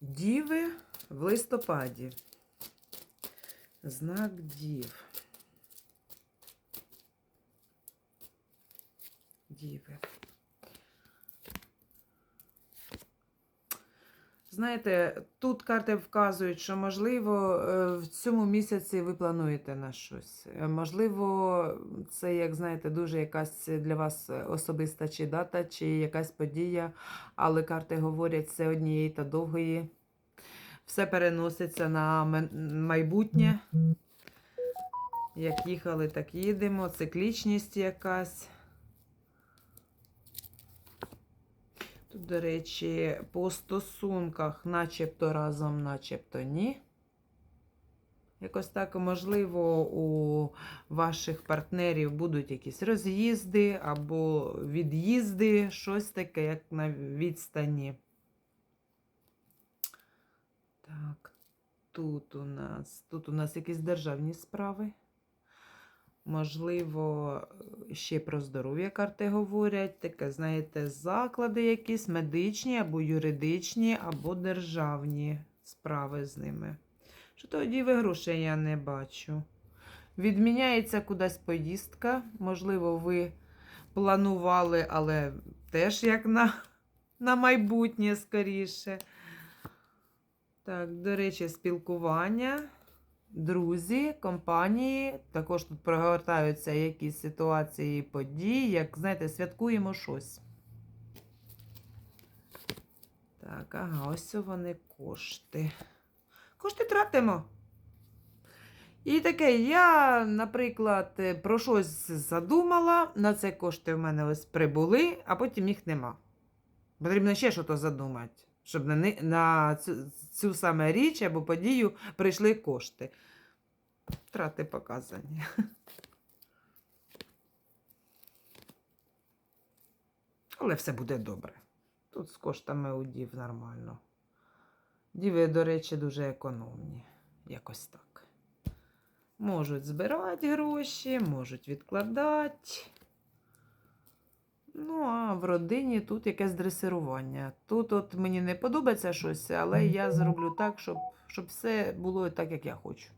Діви в листопаді. Знак дів. Діви. Знаєте, тут карти вказують, що, можливо, е, в цьому місяці ви плануєте на щось. Е, Можливо, це, як знаєте, дуже якась для вас особиста чи дата, чи якась подія, але карти говорять, це однієї та довгої. Все переноситься на майбутнє. Як їхали, так їдемо. Циклічність якась. Тут, до речі, по стосунках, начебто разом, начебто ні. Якось так, можливо, у ваших партнерів будуть якісь роз'їзди або від'їзди, щось таке, як на відстані. Так, тут у нас, тут у нас якісь державні справи. Можливо, ще про здоров'я карти говорять. Таке, знаєте, заклади якісь медичні або юридичні, або державні справи з ними. Що тоді ви грошей я не бачу. Відміняється кудись поїздка. Можливо, ви планували, але теж як на, на майбутнє скоріше. Так, до речі, спілкування, друзі, компанії. Також тут прогортаються якісь ситуації, події, як, знаєте, святкуємо щось. Так, ага, ось вони кошти. Кошти тратимо. І таке, я, наприклад, е, про щось задумала, на це кошти в мене ось прибули, а потім їх нема. Потрібно ще щось задумати, щоб на, на цю, цю саме річ або подію прийшли кошти. Трати показані. Але все буде добре. Тут з коштами у дів нормально. Діви, до речі, дуже економні. Якось так. Можуть збирати гроші, можуть відкладати. Ну, а в родині тут якесь дресирування. Тут от мені не подобається щось, але я зроблю так, щоб, щоб все було так, як я хочу.